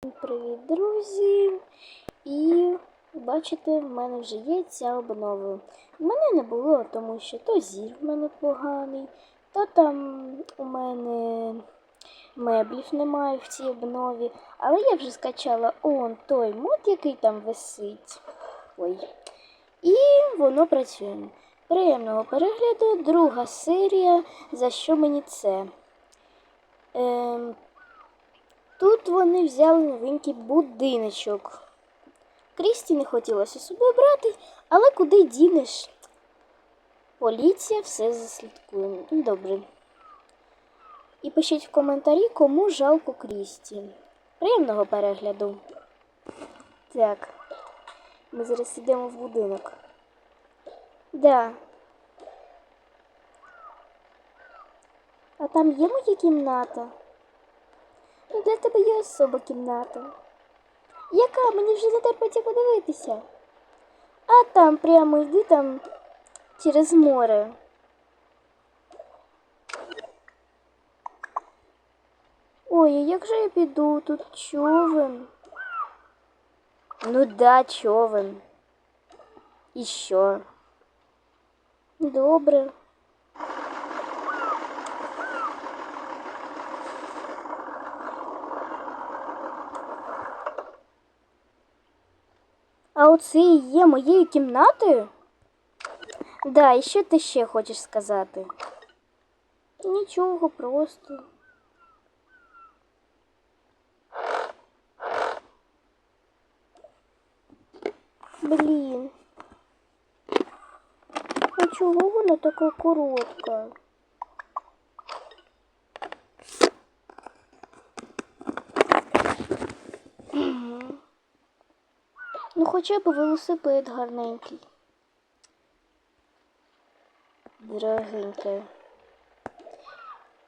Привіт, друзі! І бачите, в мене вже є ця обнова. В мене не було, тому що то зір в мене поганий, то там у мене меблів немає в цій обнові. Але я вже скачала он той мод, який там висить. Ой. І воно працює. Приємного перегляду, друга серія. За що мені це? Ем, Тут вони взяли новенький будиночок. Крісті не хотілося з собою брати, але куди дінеш? Поліція все заслідкує. Добре. І пишіть в коментарі, кому жалко Крісті. Приємного перегляду. Так. Ми зараз йдемо в будинок. Да. А там є моя кімната? Ну, для тебе є особа кімната. Яка? Мені вже не терпиться подивитися. А там прямо йди там через море. Ой, а як же я піду? Тут човен. Ну да, човен. І що? Добре. А оце і є моєю кімнатою? Да, і що ти ще хочеш сказати? Нічого, просто. Блін. А чого вона така коротка? Мгм. Ну, хоча б велосипед гарненький. Дорогеньке.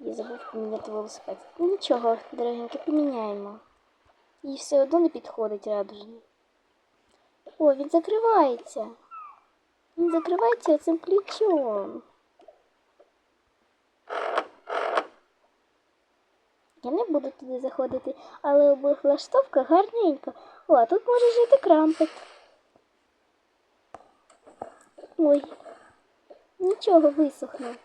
Я забув поміняти велосипед. Ну нічого, дорогеньке, поміняємо. І все одно не підходить радужний. О, він закривається. Він закривається цим ключом. Я не буду туди заходити, але облаштовка гарненька. О, а тут може жити крампик. Ой, нічого висохне.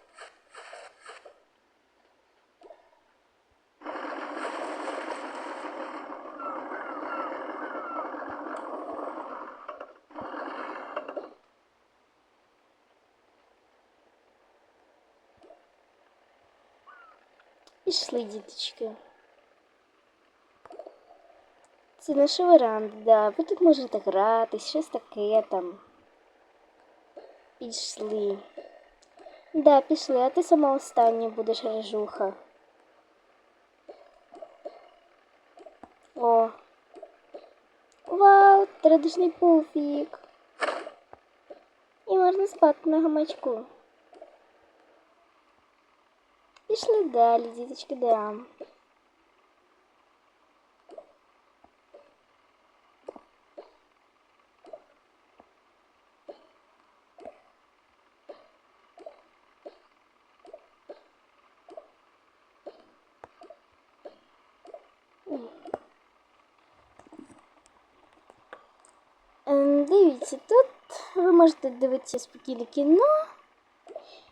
Пішли, діточки. Це наша веранда, да. Ви тут можете гратись, щось таке там. Пішли. Да, пішли, а ти сама остання будеш режуха. О. Вау, традичний пуфік. І можна спати на гамачку. Пішли далі, діточки, да. Ем, Дивіться, тут ви можете дивитися спокійно кіно.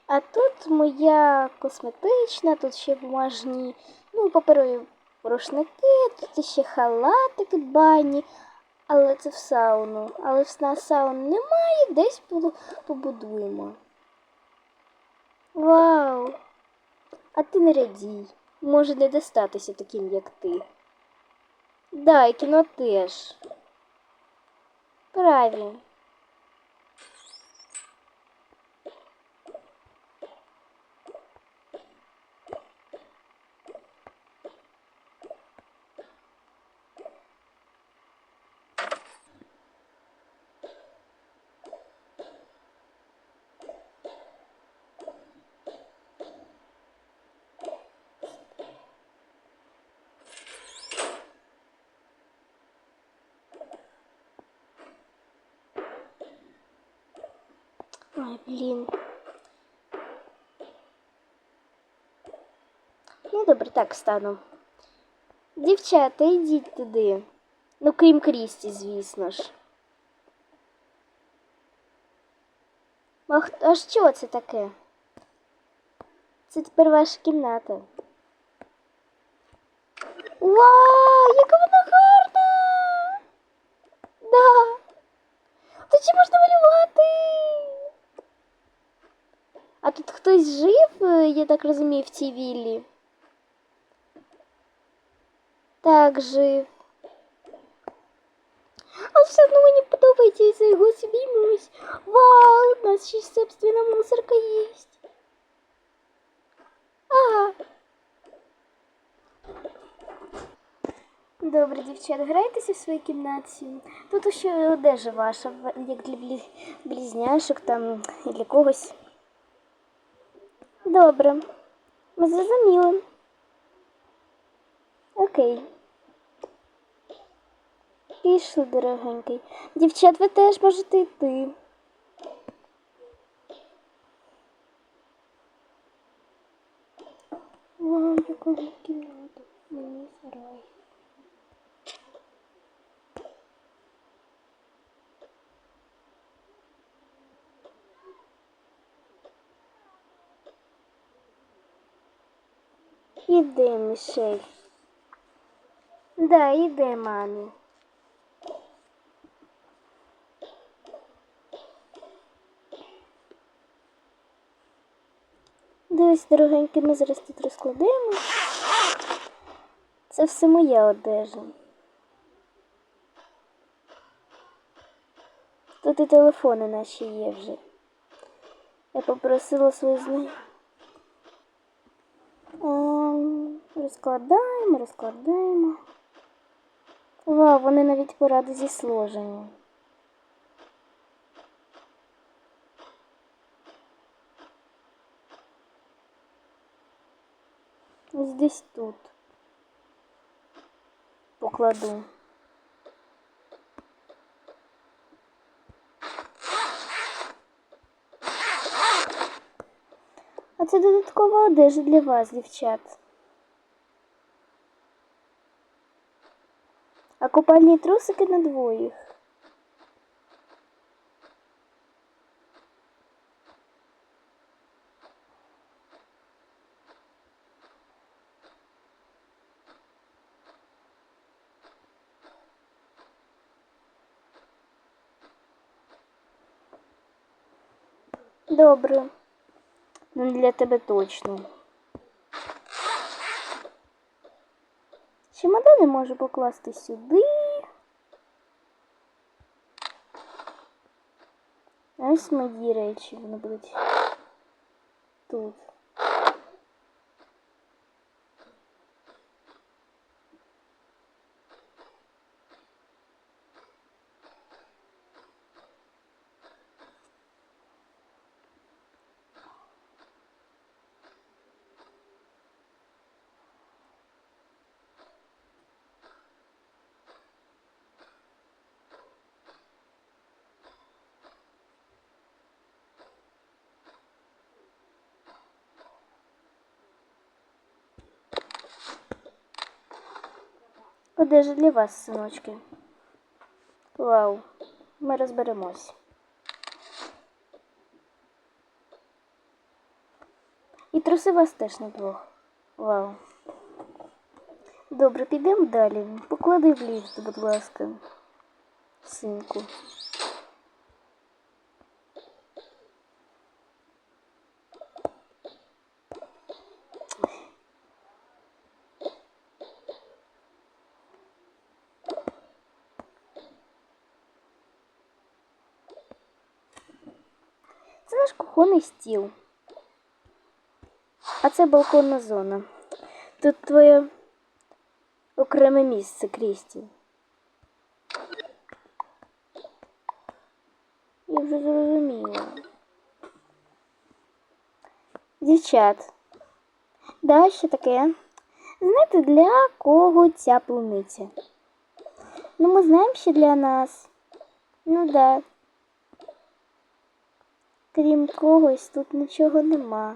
А тут моя косметична, тут ще бумажні, ну, паперові рушники, тут ще халатики бані, але це в сауну. Але в нас саун немає, десь побудуємо. Вау! А ти не радій. Може не достатися таким, як ти. Да, кіно теж. Правильно. Ой, блін. Ну, добре, так стану. Дівчата, йдіть туди. Ну, крім Крісті, звісно ж. А, а що це таке? Це тепер ваша кімната. Вау, яка вона гарна! Да. Тут ще можна малювати. А тут хтось жив, е, я так розумію, в цій віллі. Так, жив. А все одно мені подобається, я за його обіймусь. Вау, у нас ще собственно мусорка есть. Ага. Добре, дівчата, грайтеся в своїй кімнаті. Тут ще одежа ваша, як для близняшок там і для когось. Добре. Ми зрозуміли. Окей. Пішли, дорогенький. Дівчат, ви теж можете йти. Вау, яка кімната. Мені сарай. Іди, Мішель. Да, іди, мамі. Дивись, дорогенький, ми зараз тут розкладемо. Це все моя одежа. Тут і телефони наші є вже. Я попросила свої знайомі. Розкладаємо, розкладаємо. Вау, вони навіть поради зі сложенням. Ось десь тут. Покладу. А це додаткова одежа для вас, дівчат. А купальні трусики на двоїх. Добре. Ну, для тебе точно. Чемодани можу покласти сюди. Ось мої речі, вони будуть тут. Одежа для вас, синочки. Вау, ми розберемось. І труси вас теж на двох. Вау. Добре, підемо далі. Поклади в ліфт, будь ласка. Синку. Кухонний стіл. А це балконна зона. Тут твоє окреме місце, Крісті. Я вже зрозуміла. Дівчат. Да, що таке? Знаєте, для кого ця полуниця? Ну, ми знаємо, що для нас. Ну да. Крім когось, тут нічого нема.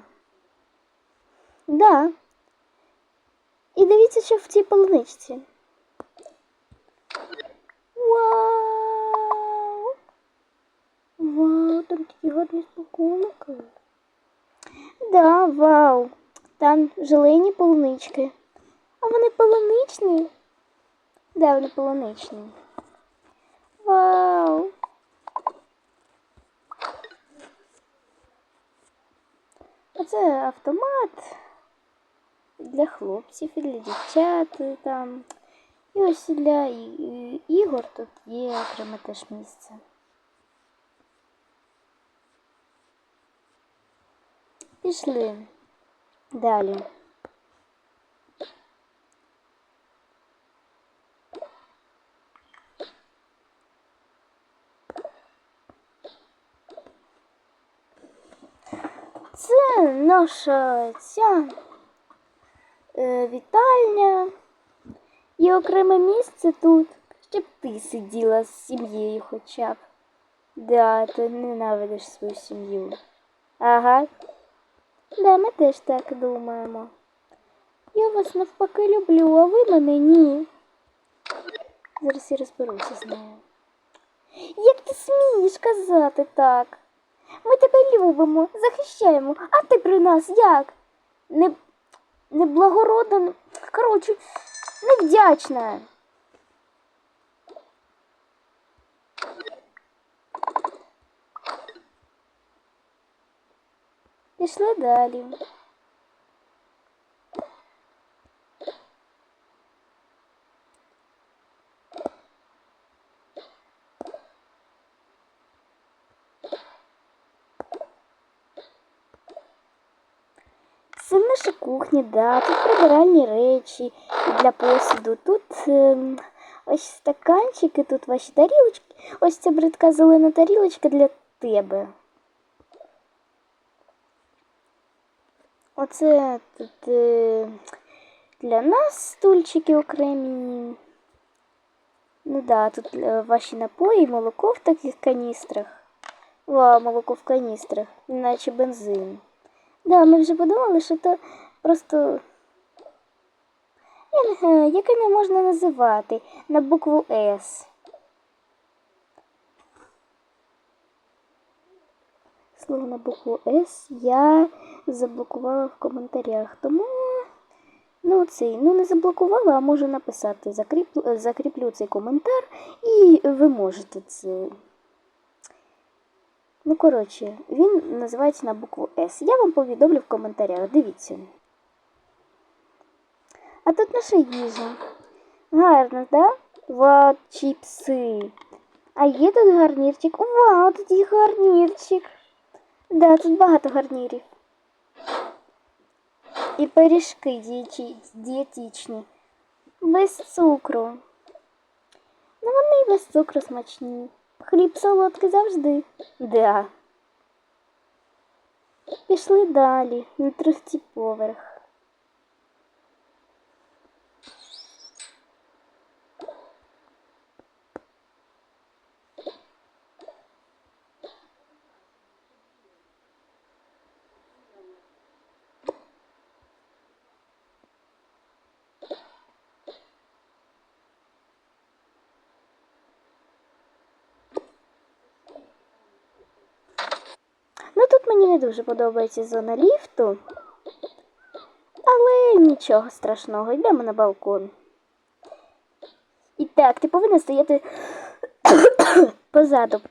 Да. І дивіться, що в цій полуничці. Вау! Вау, там такі гарні смаколики. Да, вау. Там желейні полунички. А вони полуничні? Да, вони полуничні. Вау! Оце автомат для хлопців і для дівчат там. І ось для ігор тут є окреме теж місце. Пішли далі. Це наша ця е, вітальня. І окреме місце тут, щоб ти сиділа з сім'єю хоча б. Да, ти ненавидиш свою сім'ю. Ага. Да, ми теж так думаємо. Я вас навпаки люблю, а ви мене ні. Зараз я розберуся з нею. Як ти смієш казати так? Ми тебе любимо, захищаємо, а ти при нас як? Не, неблагородна, коротше, невдячна. Пішли далі. Це наша кухня, да, тут прибиральні речі для посуду. Тут ем, ось стаканчики, тут ваші тарілочки. Ось ця бридка зелена тарілочка для тебе. Оце тут е, для нас стульчики окремі. Ну да, тут е, ваші напої, молоко в таких каністрах. Вау, молоко в каністрах, наче бензин. Да, ми вже подумали, що це просто. Я не знаю, яке не можна називати на букву С. Слово на букву С я заблокувала в коментарях. Тому ну цей, ну не заблокувала, а можу написати. Закріплю, закріплю цей коментар і ви можете це. Ну, коротше, він називається на букву С. Я вам повідомлю в коментарях. Дивіться. А тут наша їжа. Гарно, да? Вау, чіпси. А є тут гарнірчик. Вау, тут є гарнірчик. Да, тут багато гарнірів. І пиріжки дієтичні. Без цукру. Ну, вони і без цукру смачні. Хліб солодкий завжди. Да. Пішли далі, на третій поверх. Ну тут мені не дуже подобається зона ліфту. Але нічого страшного, йдемо на балкон. І так, ти повинна стояти позаду.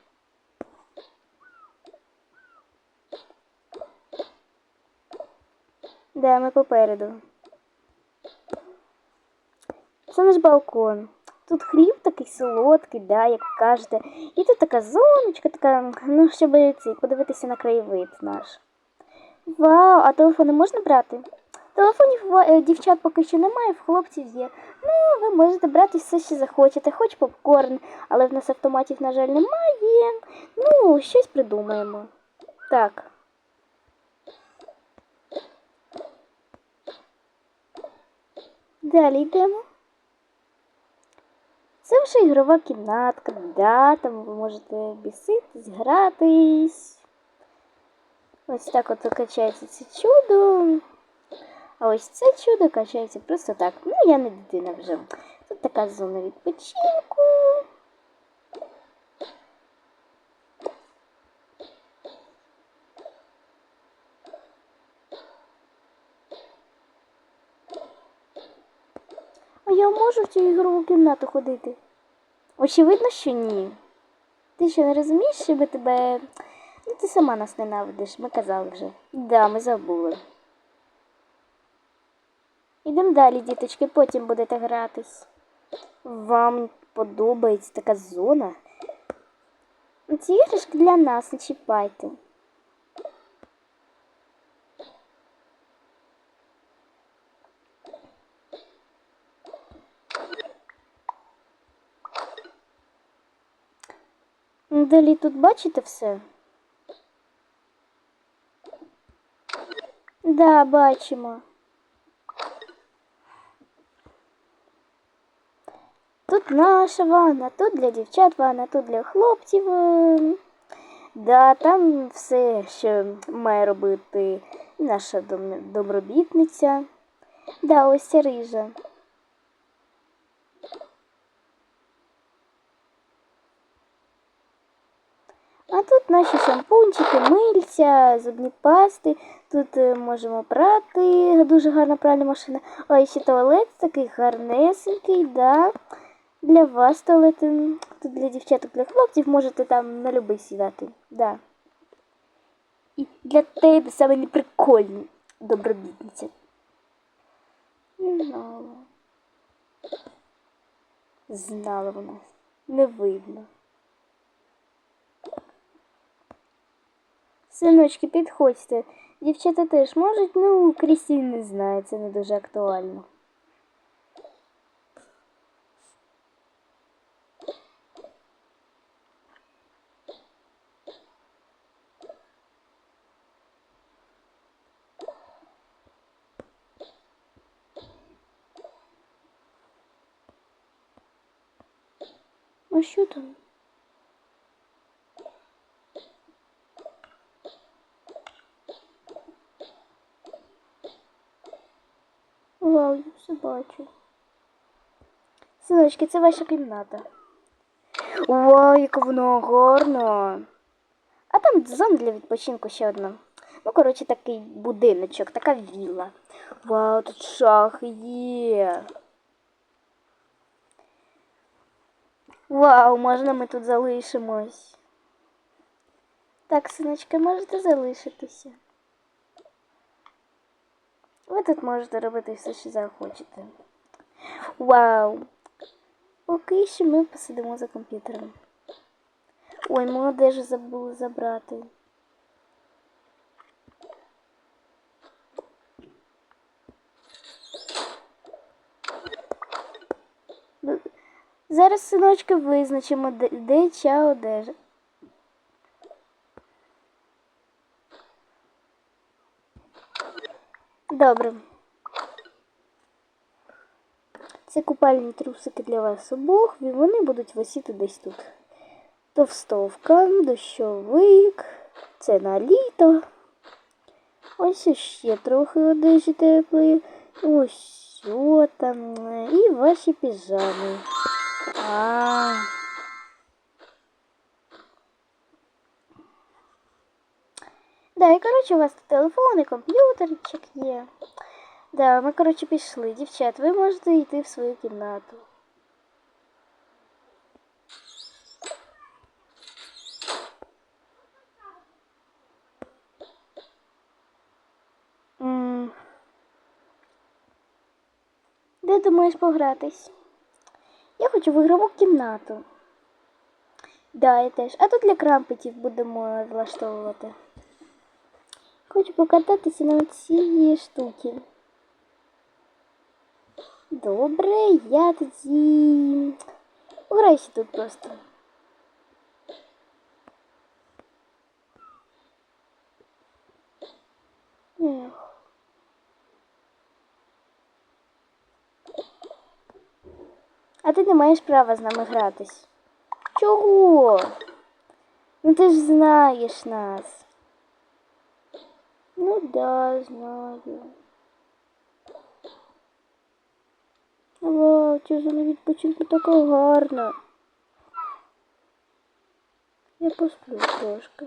Да, ми попереду. Це наш балкон. Тут хліб такий солодкий, да, як кажете. І тут така зоночка, така, ну, щоб цей, подивитися на краєвид наш. Вау, а телефони можна брати? Телефонів е, дівчат поки що немає, в хлопців є. Ну, ви можете брати все, що захочете, хоч попкорн, але в нас автоматів, на жаль, немає. Ну, щось придумаємо. Так. Далі йдемо. Це вже ігрова кімнатка, да, там ви можете біситись, гратись. Ось так от качається це чудо. А ось це чудо качається просто так. Ну, я не дитина вже. Тут така зона відпочинку. Я можу в цю ігрову кімнату ходити? Очевидно, що ні. Ти що не розумієш, що ми тебе. Ну, ти сама нас ненавидиш, ми казали вже. Да, ми забули. Ідемо далі, діточки, потім будете гратись. Вам подобається така зона? Ці іграшки для нас не чіпайте. Ну, Далі тут бачите все? Да, бачимо. Тут наша ванна, тут для дівчат ванна, тут для хлопців. е, Да, там все, що має робити наша домробітниця. Да, ось ця рижа. А тут наші шампунчики, мильця, зубні пасти. Тут е, можемо прати, дуже гарна пральна машина. А і ще туалет такий гарнесенький, да. Для вас туалет, тут для дівчаток, для хлопців можете там на любий сідати. Да. І для тебе саме неприкольний добробітниця. Знала. Знала вона. Не видно. Синочки, підходьте. Дівчата теж можуть, ну, Крістін не знає, це не дуже актуально. А що там? Вау, я все бачу. Синочки, це ваша кімната. Вау, яка вона гарна. А там зона для відпочинку ще одна. Ну, коротше, такий будиночок, така вілла. Вау, тут шах є. Вау, можна ми тут залишимось. Так, синочки, можете залишитися. Ви тут можете робити все, що захочете. Вау! Поки що ми посидимо за комп'ютером. Ой, ми одежу забули забрати. Зараз, синочки, визначимо, де чия одежа. Добре. Це купальні трусики для вас обох, і вони будуть висіти десь тут. Товстовка, дощовик, це на літо. Ось ще трохи одежі теплої. Ось що там. І ваші піжами. А. Да, і коротше у вас тут телефон і комп'ютерчик є. Да, ми, коротше, пішли. Дівчат, ви можете йти в свою кімнату. М. Де думаєш погратись? Я хочу в ігрову кімнату. Да, я теж. А тут для крампетів будемо влаштовувати. Хочу покататися на цій штуці. Добре, я тоді пограюся тут просто. Ех. А ти не маєш права з нами гратись. Чого? Ну ти ж знаєш нас. Ну да, знаю. Вау, це ж на відпочинку така гарна. Я посплю трошки.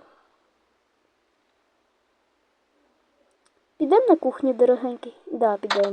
Підемо на кухню, дорогенький? Да, підемо.